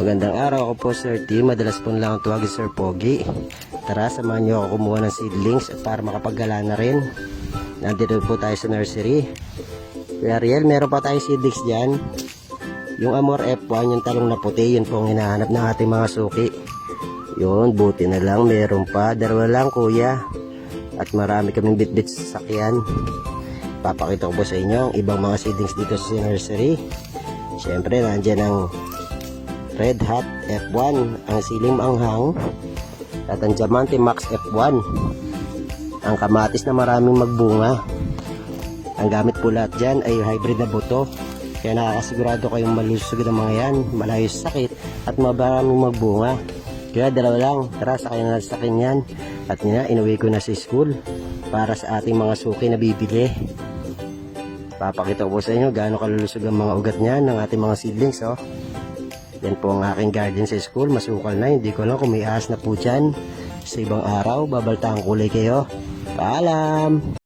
Magandang araw ako po Sir T. Madalas po lang ang tuwagin Sir Pogi. Tara, samahan niyo ako kumuha ng seedlings at para makapaggala na rin. Nandito po tayo sa nursery. Kuya Ariel, meron pa tayong seedlings dyan. Yung Amor F1, yung talong na puti, yun po ang hinahanap ng ating mga suki. Yun, buti na lang, meron pa. Dalawa lang kuya. At marami kaming bitbit sa sakyan. Papakita ko po sa inyo ang ibang mga seedlings dito sa nursery. Siyempre, nandyan ang Red Hat F1, ang siling maanghang. At ang Diamante Max F1, ang kamatis na maraming magbunga. Ang gamit po lahat dyan ay hybrid na buto. Kaya nakakasigurado kayong malusog ng mga yan, malayo sa sakit, at maraming magbunga. Kaya dalawa lang, tara sakay na sa akin yan. At nga, inuwi ko na sa school para sa ating mga suki na bibili. Papakita ko po sa inyo gaano kalulusog ang mga ugat niyan ng ating mga seedlings. Oh. Yan po ang aking garden sa school. Masukal na. Hindi ko lang kung may ahas na po dyan. Sa ibang araw, babaltaan kulay kayo. Paalam!